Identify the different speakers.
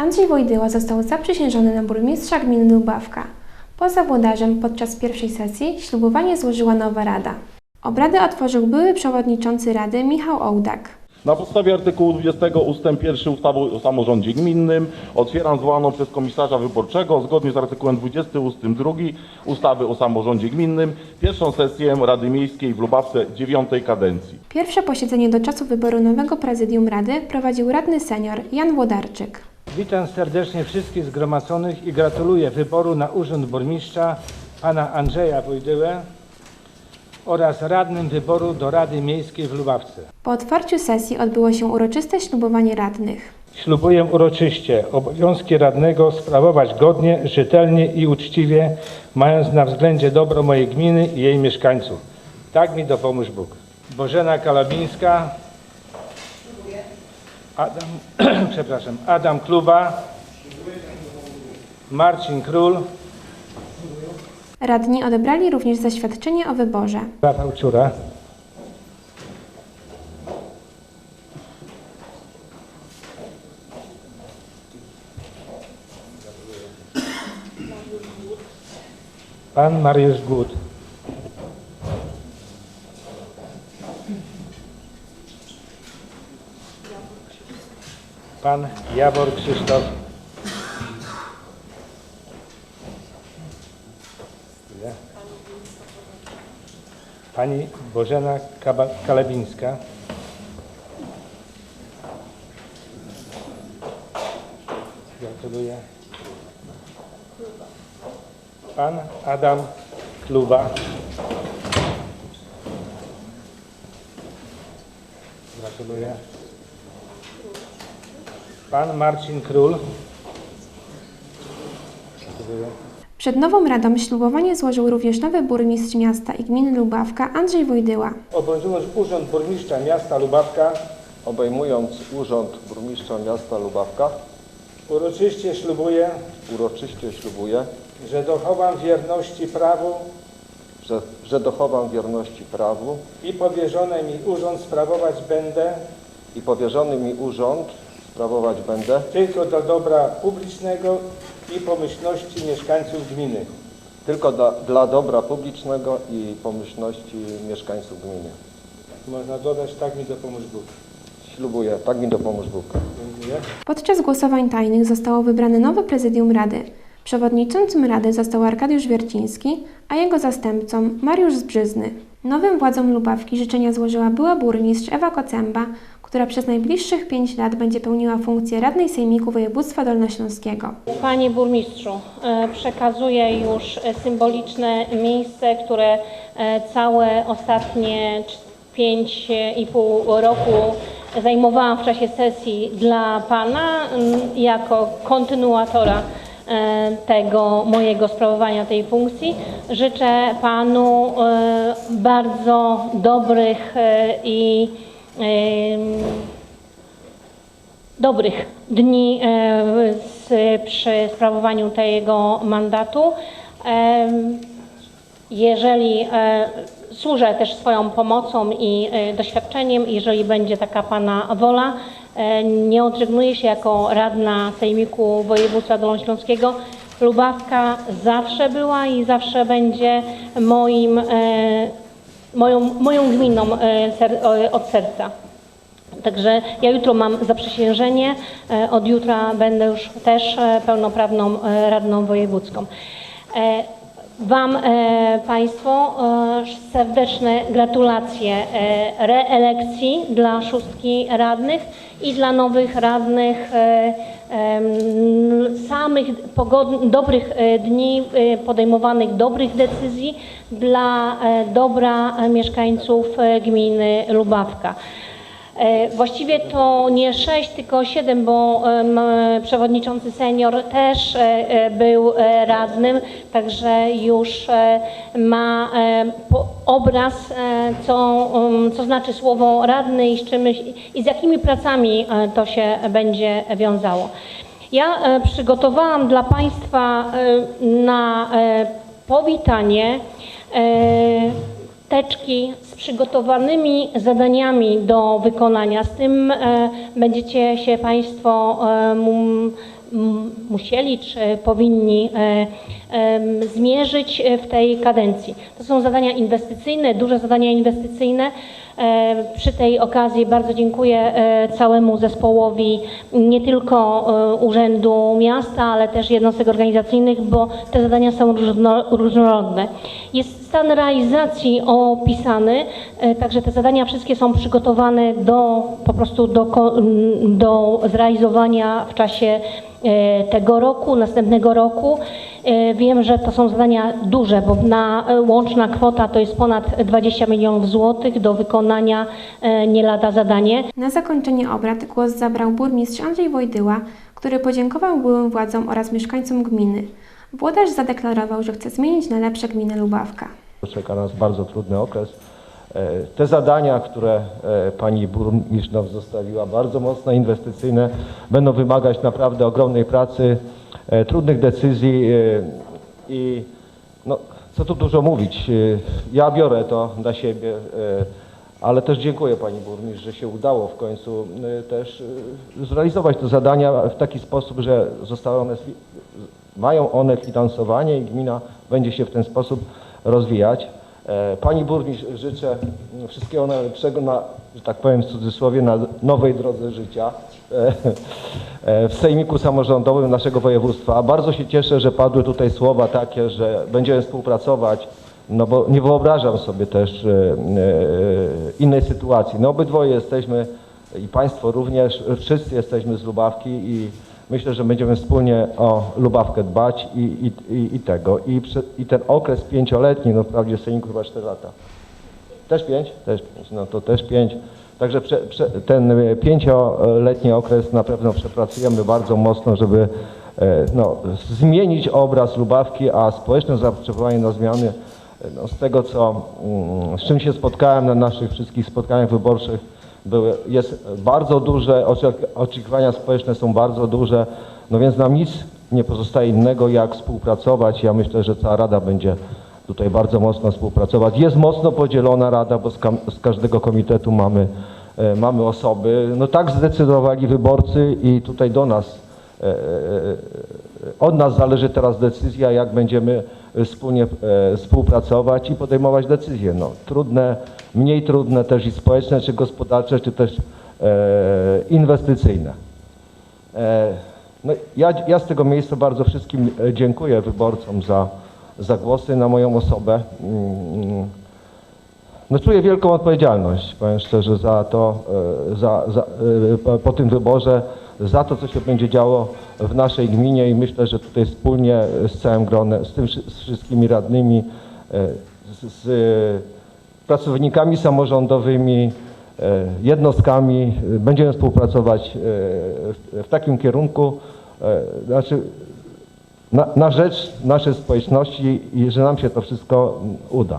Speaker 1: Andrzej Wojdyła został zaprzysiężony na burmistrza gminy Lubawka. Poza włodarzem podczas pierwszej sesji ślubowanie złożyła nowa rada. Obrady otworzył były przewodniczący rady Michał Ołdak.
Speaker 2: Na podstawie artykułu 20 ust. 1 ustawy o samorządzie gminnym otwieram zwołaną przez komisarza wyborczego zgodnie z artykułem 20 ust. 2 ustawy o samorządzie gminnym pierwszą sesję Rady Miejskiej w Lubawce dziewiątej kadencji.
Speaker 1: Pierwsze posiedzenie do czasu wyboru nowego prezydium rady prowadził radny senior Jan Włodarczyk.
Speaker 3: Witam serdecznie wszystkich zgromadzonych i gratuluję wyboru na urząd burmistrza pana Andrzeja Wojdyłę oraz radnym wyboru do Rady Miejskiej w Lubawce.
Speaker 1: Po otwarciu sesji odbyło się uroczyste ślubowanie radnych.
Speaker 3: Ślubuję uroczyście obowiązki radnego sprawować godnie, rzetelnie i uczciwie, mając na względzie dobro mojej gminy i jej mieszkańców. Tak mi dopomóż Bóg. Bożena Kalabińska. Adam, przepraszam, Adam Kluba. Marcin Król.
Speaker 1: Radni odebrali również zaświadczenie o wyborze.
Speaker 3: Rafał Ciura. Pan Mariusz Głód. Pan Jawor Krzysztof. Pani Bożena Kalebińska. Gratuluję. Pan Adam Kluba. Gratuluję. Pan Marcin Król.
Speaker 1: Przed nową radą ślubowanie złożył również nowy burmistrz miasta i gminy Lubawka Andrzej Wojdyła.
Speaker 3: Obowiązując Urząd Burmistrza Miasta Lubawka,
Speaker 4: Obejmując urząd burmistrza miasta Lubawka,
Speaker 3: uroczyście ślubuję,
Speaker 4: uroczyście ślubuję,
Speaker 3: że dochowam wierności prawu
Speaker 4: że, że dochowam wierności prawu
Speaker 3: i powierzony mi urząd sprawować będę
Speaker 4: i powierzony mi urząd sprawować będę
Speaker 3: tylko do dobra publicznego i pomyślności mieszkańców gminy.
Speaker 4: tylko dla, dla dobra publicznego i pomyślności mieszkańców gminy.
Speaker 3: Można dodać, tak mi dopomóż Bóg.
Speaker 4: Ślubuję, tak mi dopomóż Bóg.
Speaker 3: Dziękuję.
Speaker 1: Podczas głosowań tajnych zostało wybrane nowe prezydium rady. Przewodniczącym rady został Arkadiusz Wierciński, a jego zastępcą Mariusz Zbrzyzny. Nowym władzom Lubawki życzenia złożyła była burmistrz Ewa Kocęba, która przez najbliższych pięć lat będzie pełniła funkcję radnej sejmiku województwa dolnośląskiego.
Speaker 5: Panie burmistrzu, e, przekazuję już e, symboliczne miejsce, które e, całe ostatnie cz- pięć e, i pół roku zajmowałam w czasie sesji dla Pana jako kontynuatora tego mojego sprawowania tej funkcji. Życzę Panu e, bardzo dobrych e, i dobrych dni e, przy sprawowaniu tego mandatu. Jeżeli e, służę też swoją pomocą i e, doświadczeniem, jeżeli będzie taka Pana wola, e, nie odżegnuję się jako radna Sejmiku Województwa Dolnośląskiego. Lubawka zawsze była i zawsze będzie moim, e, moją, moją gminą e, od serca. Także ja jutro mam zaprzysiężenie, e, od jutra będę już też e, pełnoprawną e, radną wojewódzką. E, Wam e, Państwo e, serdeczne gratulacje e, reelekcji dla szóstki radnych i dla nowych radnych e, em, samych dobrych e, dni, e, podejmowanych dobrych decyzji dla e, dobra e, mieszkańców e, gminy Lubawka. E, Właściwie to nie sześć, tylko siedem, bo em, przewodniczący senior też e, e, był e, radnym, także już e, ma e, obraz, e, co, co znaczy słowo radny i z, czym, i z jakimi pracami e, to się będzie wiązało. Ja e, przygotowałam dla Państwa e, na e, powitanie e, teczki z przygotowanymi zadaniami do wykonania. Z tym e, będziecie się Państwo e, musieli czy powinni e, zmierzyć w tej kadencji. To są zadania inwestycyjne, duże zadania inwestycyjne. E, Przy tej okazji bardzo dziękuję e, całemu zespołowi nie tylko e, Urzędu Miasta, ale też jednostek organizacyjnych, bo te zadania są różno, różnorodne. Jest stan realizacji opisany, także te zadania wszystkie są przygotowane do po prostu do, do zrealizowania w czasie tego roku, następnego roku. E, Wiem, że to są zadania duże, bo na e, łączna kwota to jest ponad 20 milionów złotych do wykonania e, nie lada zadanie.
Speaker 1: Na zakończenie obrad głos zabrał burmistrz Andrzej Wojdyła, który podziękował byłym władzom oraz mieszkańcom gminy. Włodarz zadeklarował, że chce zmienić na lepsze gminę Lubawka.
Speaker 4: Czeka nas bardzo trudny okres. Te zadania, które pani burmistrz nam zostawiła, bardzo mocno inwestycyjne, będą wymagać naprawdę ogromnej pracy, trudnych decyzji e, i no, co tu dużo mówić. e, Ja biorę to na siebie, e, ale też dziękuję pani burmistrz, że się udało w końcu e, też e, zrealizować te zadania w taki sposób, że zostały one mają one finansowanie i gmina będzie się w ten sposób rozwijać. E, Pani burmistrz życzę wszystkiego najlepszego na, że tak powiem w cudzysłowie, na nowej drodze życia e, e, w sejmiku samorządowym naszego województwa. Bardzo się cieszę, że padły tutaj słowa takie, że będziemy współpracować, no bo nie wyobrażam sobie też e, innej sytuacji. No obydwoje jesteśmy i Państwo również, wszyscy jesteśmy z Lubawki i myślę, że będziemy wspólnie o Lubawkę dbać i, i, i, tego. I, I ten okres pięcioletni, no wprawdzie Sejmiku chyba 4 lata. Też pięć? Też pięć, no to też pięć. Także prze, prze, ten e, pięcioletni okres na pewno przepracujemy bardzo mocno, żeby e, no, zmienić obraz Lubawki, a społeczne zapotrzebowanie na zmiany, e, no, z tego co, mm, z czym się spotkałem na naszych wszystkich spotkaniach wyborczych, były, jest bardzo duże, oczek- oczekiwania społeczne są bardzo duże, no więc nam nic nie pozostaje innego jak współpracować. Ja myślę, że cała Rada będzie tutaj bardzo mocno współpracować. Jest mocno podzielona Rada, bo z, z każdego komitetu mamy, e, mamy osoby. No tak zdecydowali wyborcy i tutaj do nas, e, e, e, od nas zależy teraz decyzja, jak będziemy wspólnie e, współpracować i podejmować decyzje. No, trudne, mniej trudne też i społeczne, czy gospodarcze, czy też e, inwestycyjne. E, No, ja, ja z tego miejsca bardzo wszystkim e, dziękuję wyborcom za, za głosy na moją osobę. No, czuję wielką odpowiedzialność, powiem szczerze, za to, e, za, za, e, po, tym wyborze, za to, co się będzie działo w naszej gminie i myślę, że tutaj wspólnie z całym gronem, z, tym, z wszystkimi radnymi, e, z, z pracownikami samorządowymi, jednostkami będziemy współpracować w, w takim kierunku, znaczy na, na rzecz naszej społeczności i że nam się to wszystko uda.